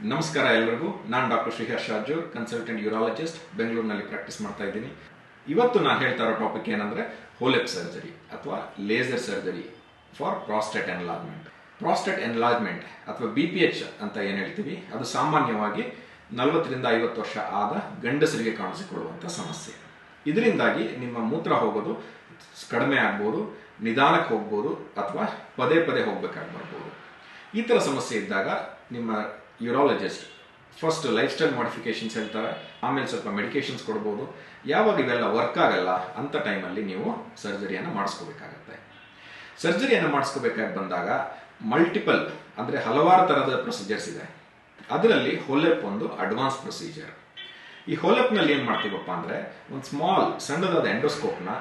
ನಮಸ್ಕಾರ ಎಲ್ಲರಿಗೂ ನಾನು doctor Sriharsha Arjoor consultant urologist ಬೆಂಗಳೂರಿನಲ್ಲಿ ಪ್ರಾಕ್ಟೀಸ್ ಮಾಡ್ತಾ ಇದ್ದೀನಿ. ಇವತ್ತು ನಾನು ಹೇಳ್ತಾ ಇರೋ ಟಾಪಿಕ್ ಏನಂದ್ರೆ ಹೋಲೆಪ್ ಸರ್ಜರಿ ಅಥವಾ laser surgery for prostate enlargement prostate enlargement ಅಥವಾ ಬಿ ಪಿ ಎಚ್ ಅಂತ ಏನು ಹೇಳ್ತೀವಿ, ಅದು ಸಾಮಾನ್ಯವಾಗಿ ನಲವತ್ತರಿಂದ ಐವತ್ತು ವರ್ಷ ಆದ ಗಂಡಸರಿಗೆ ಕಾಣಿಸಿಕೊಳ್ಳುವಂಥ ಸಮಸ್ಯೆ. ಇದರಿಂದಾಗಿ ನಿಮ್ಮ ಮೂತ್ರ ಹೋಗೋದು ಕಡಿಮೆ ಆಗ್ಬೋದು, ನಿಧಾನಕ್ಕೆ ಹೋಗ್ಬೋದು ಅಥವಾ ಪದೇ ಪದೇ ಹೋಗ್ಬೇಕಾಗಿ ಬರ್ಬೋದು ಈ ಥರ ಸಮಸ್ಯೆ ಇದ್ದಾಗ ನಿಮ್ಮ urologist first life style modifications ಹೇಳ್ತಾರೆ, ಆಮೇಲೆ ಸ್ವಲ್ಪ ಮೆಡಿಕೇಶನ್ಸ್ ಕೊಡ್ಬೋದು. ಯಾವಾಗ ಇವೆಲ್ಲ ವರ್ಕ್ ಆಗಲ್ಲ ಅಂಥ ಟೈಮಲ್ಲಿ ನೀವು ಸರ್ಜರಿಯನ್ನು ಮಾಡಿಸ್ಕೋಬೇಕಾಗತ್ತೆ. ಸರ್ಜರಿಯನ್ನು ಮಾಡಿಸ್ಕೋಬೇಕಾಗಿ ಬಂದಾಗ ಮಲ್ಟಿಪಲ್ ಅಂದರೆ ಹಲವಾರು ಥರದ ಪ್ರೊಸೀಜರ್ಸ್ ಇದೆ. ಅದರಲ್ಲಿ ಹೊಲೆಪ್ ಒಂದು ಅಡ್ವಾನ್ಸ್ ಪ್ರೊಸೀಜರ್ ಈ ಹೊಲೆಪ್ನಲ್ಲಿ ಏನು ಮಾಡ್ತೀವಪ್ಪ ಅಂದರೆ ಒಂದು ಸ್ಮಾಲ್ ಸಣ್ಣದಾದ ಎಂಡೋಸ್ಕೋಪ್ನ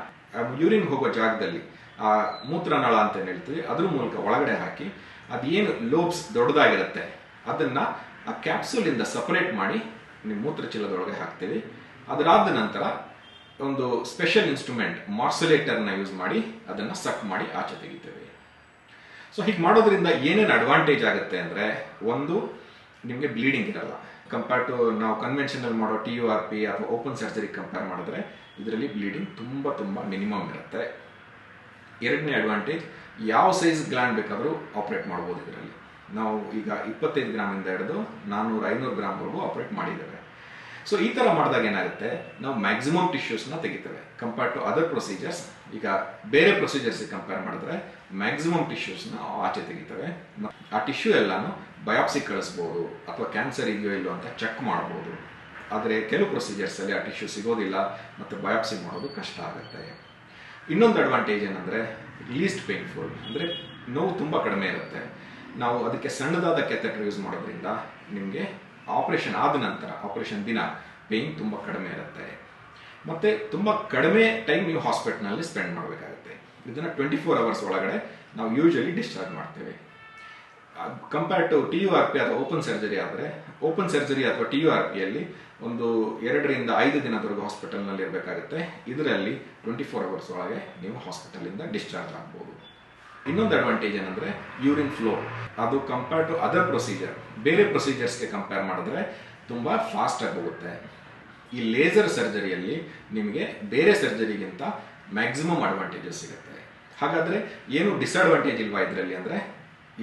ಯೂರಿನ್ ಹೋಗೋ ಜಾಗದಲ್ಲಿ, ಆ ಮೂತ್ರನಾಳ ಅಂತ ಹೇಳ್ತೀವಿ, ಅದ್ರ ಮೂಲಕ ಒಳಗಡೆ ಹಾಕಿ ಅದೇನು ಲೋಬ್ಸ್ ದೊಡ್ಡದಾಗಿರುತ್ತೆ ಅದನ್ನ ಆ ಕ್ಯಾಪ್ಸೂಲಿಂದ ಸಪರೇಟ್ ಮಾಡಿ ನಿಮ್ಮ ಮೂತ್ರಚೀಲದೊಳಗೆ ಹಾಕ್ತೀವಿ. ಅದರಾದ ನಂತರ ಒಂದು ಸ್ಪೆಷಲ್ ಇನ್ಸ್ಟ್ರೂಮೆಂಟ್ ಮಾರ್ಸುಲೇಟರ್ನ ಯೂಸ್ ಮಾಡಿ ಅದನ್ನು ಸಕ್ ಮಾಡಿ ಆಚೆ ತೆಗಿತೇವೆ. ಸೊ ಹೀಗೆ ಮಾಡೋದ್ರಿಂದ ಏನೇನು ಅಡ್ವಾಂಟೇಜ್ ಆಗುತ್ತೆ ಅಂದರೆ, ಒಂದು, ನಿಮಗೆ ಬ್ಲೀಡಿಂಗ್ ಇರಲ್ಲ. ಕಂಪೇರ್ ಟು ನಾವು ಕನ್ವೆನ್ಷನಲ್ ಮಾಡೋ ಟಿ ಯು ಆರ್ ಪಿ ಅಥವಾ ಓಪನ್ ಸರ್ಜರಿ ಕಂಪೇರ್ ಮಾಡಿದ್ರೆ, ಇದರಲ್ಲಿ ಬ್ಲೀಡಿಂಗ್ ತುಂಬ ತುಂಬ ಮಿನಿಮಮ್ ಇರುತ್ತೆ. ಎರಡನೇ ಅಡ್ವಾಂಟೇಜ್ ಯಾವ ಸೈಜ್ ಗ್ಲ್ಯಾಂಡ್ ಬೇಕಾದರೂ ಆಪ್ರೇಟ್ ಮಾಡ್ಬೋದು ಇದರಲ್ಲಿ. ನಾವು ಈಗ ಇಪ್ಪತ್ತೈದು ಗ್ರಾಮಿಂದ ಹಿಡಿದು ನಾನ್ನೂರು ಐನೂರು ಗ್ರಾಮ್ವರೆಗೂ ಆಪ್ರೇಟ್ ಮಾಡಿದ್ದೇವೆ. ಸೊ ಈ ಥರ ಮಾಡಿದಾಗ ಏನಾಗುತ್ತೆ? ನಾವು ಮ್ಯಾಕ್ಸಿಮಮ್ ಟಿಶ್ಯೂಸ್ನ ತೆಗಿತೇವೆ. ಕಂಪೇರ್ ಟು ಅದರ್ ಪ್ರೊಸೀಜರ್ಸ್ ಈಗ ಬೇರೆ ಪ್ರೊಸೀಜರ್ಸ್ ಕಂಪೇರ್ ಮಾಡಿದ್ರೆ ಮ್ಯಾಕ್ಸಿಮಮ್ ಟಿಶ್ಯೂಸ್ನ ಆಚೆ ತೆಗಿತೇವೆ. ಆ ಟಿಶ್ಯೂ ಎಲ್ಲಾನು ಬಯಾಪ್ಸಿ ಕಳಿಸ್ಬೋದು, ಅಥವಾ ಕ್ಯಾನ್ಸರ್ ಇದೆಯೋ ಇಲ್ಲೋ ಅಂತ ಚೆಕ್ ಮಾಡ್ಬೋದು. ಆದರೆ ಕೆಲವು ಪ್ರೊಸೀಜರ್ಸಲ್ಲಿ ಆ ಟಿಶ್ಯೂ ಸಿಗೋದಿಲ್ಲ, ಮತ್ತು ಬಯಾಪ್ಸಿ ಮಾಡೋದು ಕಷ್ಟ ಆಗುತ್ತೆ. ಇನ್ನೊಂದು ಅಡ್ವಾಂಟೇಜ್ ಏನಂದರೆ ಲೀಸ್ಟ್ ಪೇನ್ಫುಲ್ ಅಂದರೆ ನೋವು ತುಂಬ ಕಡಿಮೆ ಇರುತ್ತೆ. ನಾವು ಅದಕ್ಕೆ ಸಣ್ಣದಾದ ಕೆಥೆಟರ್ ಯೂಸ್ ಮಾಡೋದ್ರಿಂದ ನಿಮಗೆ ಆಪರೇಷನ್ ಆದ ನಂತರ ಆಪರೇಷನ್ ದಿನ ಪೇಯ್ನ್ ತುಂಬ ಕಡಿಮೆ ಇರುತ್ತೆ. ಮತ್ತು ತುಂಬ ಕಡಿಮೆ ಟೈಮ್ ನೀವು ಹಾಸ್ಪಿಟಲ್ನಲ್ಲಿ ಸ್ಪೆಂಡ್ ಮಾಡಬೇಕಾಗುತ್ತೆ. ಇದನ್ನು ಟ್ವೆಂಟಿ ಫೋರ್ ಅವರ್ಸ್ ಒಳಗಡೆ ನಾವು ಯೂಶಲಿ ಡಿಸ್ಚಾರ್ಜ್ ಮಾಡ್ತೇವೆ. Compare to T U R P ಅಥವಾ ಓಪನ್ ಸರ್ಜರಿ ಆದರೆ ಓಪನ್ ಸರ್ಜರಿ ಅಥವಾ ಟಿ ಯು ಆರ್ ಪಿಯಲ್ಲಿ ಒಂದು ಎರಡರಿಂದ ಐದು ದಿನದವರೆಗೂ ಹಾಸ್ಪಿಟಲ್ನಲ್ಲಿ ಇರಬೇಕಾಗುತ್ತೆ. ಇದರಲ್ಲಿ ಟ್ವೆಂಟಿ ಫೋರ್ ಅವರ್ಸ್ ಒಳಗೆ ನೀವು ಹಾಸ್ಪಿಟಲಿಂದ ಡಿಸ್ಚಾರ್ಜ್ ಆಗ್ಬೋದು. ಇನ್ನೊಂದು ಅಡ್ವಾಂಟೇಜ್ ಏನಂದ್ರೆ ಯೂರಿನ್ ಫ್ಲೋ ಅದು ಕಂಪೇರ್ ಟು ಅದರ್ ಪ್ರೊಸೀಜರ್ ಬೇರೆ ಪ್ರೊಸೀಜರ್ಸ್ಗೆ ಕಂಪೇರ್ ಮಾಡಿದ್ರೆ ತುಂಬ ಫಾಸ್ಟ್ ಆಗಿ ಹೋಗುತ್ತೆ. ಈ ಲೇಸರ್ ಸರ್ಜರಿಯಲ್ಲಿ ನಿಮಗೆ ಬೇರೆ ಸರ್ಜರಿಗಿಂತ ಮ್ಯಾಕ್ಸಿಮಮ್ ಅಡ್ವಾಂಟೇಜಸ್ ಸಿಗುತ್ತೆ. ಹಾಗಾದ್ರೆ ಏನು ಡಿಸ್ಅಡ್ವಾಂಟೇಜ್ ಇಲ್ವಾ ಇದರಲ್ಲಿ ಅಂದ್ರೆ,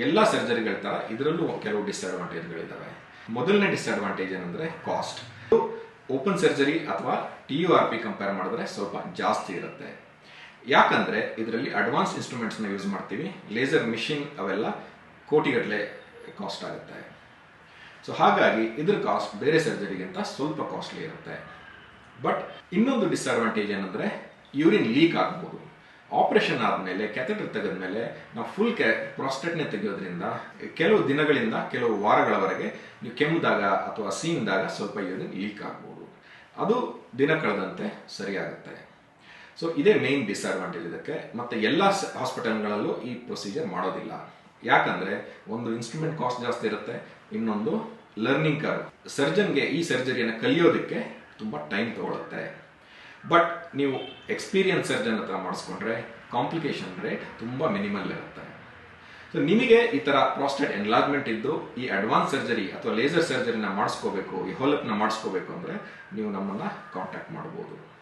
ಎಲ್ಲ ಸರ್ಜರಿಗಳ ತರ ಇದರಲ್ಲೂ ಕೆಲವು ಡಿಸ್ಅಡ್ವಾಂಟೇಜ್ಗಳಿದ್ದಾವೆ ಮೊದಲನೇ ಡಿಸ್ಅಡ್ವಾಂಟೇಜ್ ಏನಂದ್ರೆ ಕಾಸ್ಟ್ ಓಪನ್ ಸರ್ಜರಿ ಅಥವಾ T U R P compare ಮಾಡಿದ್ರೆ ಸ್ವಲ್ಪ ಜಾಸ್ತಿ ಇರುತ್ತೆ. ಯಾಕಂದ್ರೆ ಇದರಲ್ಲಿ ಅಡ್ವಾನ್ಸ್ ಇನ್ಸ್ಟ್ರೂಮೆಂಟ್ಸ್ನ ಯೂಸ್ ಮಾಡ್ತೀವಿ. ಲೇಸರ್ ಮಿಷಿನ್ ಅವೆಲ್ಲ ಕೋಟಿಗಟ್ಟಲೆ ಕಾಸ್ಟ್ ಆಗುತ್ತೆ. ಸೊ ಹಾಗಾಗಿ ಇದ್ರ ಕಾಸ್ಟ್ ಬೇರೆ ಸರ್ಜರಿಗಿಂತ ಸ್ವಲ್ಪ ಕಾಸ್ಟ್ಲಿ ಇರುತ್ತೆ. ಬಟ್ ಇನ್ನೊಂದು ಡಿಸ್ಅಡ್ವಾಂಟೇಜ್ ಏನಂದ್ರೆ ಯೂರಿನ್ ಲೀಕ್ ಆಗ್ಬೋದು. ಆಪರೇಷನ್ ಆದಮೇಲೆ ಕೆಥೆಟರ್ ತೆಗೆದ್ಮೇಲೆ ನಾವು ಫುಲ್ ಕೆ ಪ್ರಾಸ್ಟೆಟ್ನೆ ತೆಗೆಯೋದ್ರಿಂದ, ಕೆಲವು ದಿನಗಳಿಂದ ಕೆಲವು ವಾರಗಳವರೆಗೆ ನೀವು ಕೆಮ್ಮಿದಾಗ ಅಥವಾ ಸೀನ್ದಾಗ ಸ್ವಲ್ಪ ಯೂರಿನ್ ಲೀಕ್ ಆಗ್ಬೋದು. ಅದು ದಿನ ಕಳೆದಂತೆ ಸರಿಯಾಗುತ್ತೆ. ಸೊ ಇದೇ ಮೇನ್ ಡಿಸ್ಅಡ್ವಾಂಟೇಜ್ ಇದಕ್ಕೆ. ಮತ್ತೆ ಎಲ್ಲ ಹಾಸ್ಪಿಟಲ್ಗಳಲ್ಲೂ ಈ ಪ್ರೊಸೀಜರ್ ಮಾಡೋದಿಲ್ಲ. ಯಾಕಂದ್ರೆ, ಒಂದು ಇನ್ಸ್ಟ್ರೂಮೆಂಟ್ ಕಾಸ್ಟ್ ಜಾಸ್ತಿ ಇರುತ್ತೆ, ಇನ್ನೊಂದು ಲರ್ನಿಂಗ್ ಕರ್ವ್ ಸರ್ಜನ್ಗೆ ಈ ಸರ್ಜರಿಯನ್ನು ಕಲಿಯೋದಕ್ಕೆ ತುಂಬ ಟೈಮ್ ತಗೊಳುತ್ತೆ. ಬಟ್ ನೀವು ಎಕ್ಸ್ಪೀರಿಯನ್ಸ್ ಸರ್ಜನ್ ಹತ್ರ ಮಾಡಿಸ್ಕೊಂಡ್ರೆ ಕಾಂಪ್ಲಿಕೇಶನ್ ರೇಟ್ ತುಂಬ ಮಿನಿಮಲ್ ಇರುತ್ತೆ. ಸೊ ನಿಮಗೆ ಈ ತರ ಪ್ರಾಸ್ಟೇಟ್ ಎನ್ಲಾರ್ಜ್ಮೆಂಟ್ ಇದ್ದು, ಈ ಅಡ್ವಾನ್ಸ್ ಸರ್ಜರಿ ಅಥವಾ ಲೇಸರ್ ಸರ್ಜರಿನ ಮಾಡಿಸ್ಕೋಬೇಕು, ಈ ಹೊಲಪ್ನ ಮಾಡಿಸ್ಕೋಬೇಕು ಅಂದ್ರೆ, ನೀವು ನಮ್ಮನ್ನ ಕಾಂಟ್ಯಾಕ್ಟ್ ಮಾಡ್ಬೋದು.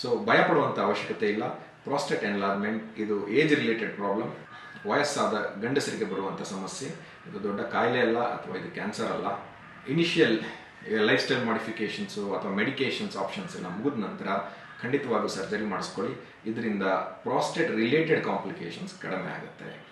ಸೊ ಭಯಪಡುವಂಥ ಅವಶ್ಯಕತೆ ಇಲ್ಲ. ಪ್ರಾಸ್ಟೇಟ್ ಎನ್ಲಾರ್ಮೆಂಟ್ ಇದು ಏಜ್ ರಿಲೇಟೆಡ್ ಪ್ರಾಬ್ಲಮ್ ವಯಸ್ಸಾದ ಗಂಡಸರಿಗೆ ಬರುವಂಥ ಸಮಸ್ಯೆ. ಇದು ದೊಡ್ಡ ಕಾಯಿಲೆ ಅಲ್ಲ ಅಥವಾ ಇದು ಕ್ಯಾನ್ಸರ್ ಅಲ್ಲ. ಇನಿಷಿಯಲ್ ಲೈಫ್ ಸ್ಟೈಲ್ ಮಾಡಿಫಿಕೇಶನ್ಸು ಅಥವಾ ಮೆಡಿಕೇಶನ್ಸ್ ಆಪ್ಷನ್ಸ್ ಎಲ್ಲ ಮುಗಿದ ನಂತರ ಖಂಡಿತವಾಗೂ ಸರ್ಜರಿ ಮಾಡಿಸ್ಕೊಳ್ಳಿ. ಇದರಿಂದ ಪ್ರಾಸ್ಟೇಟ್ ರಿಲೇಟೆಡ್ ಕಾಂಪ್ಲಿಕೇಶನ್ಸ್ ಕಡಿಮೆ ಆಗುತ್ತೆ.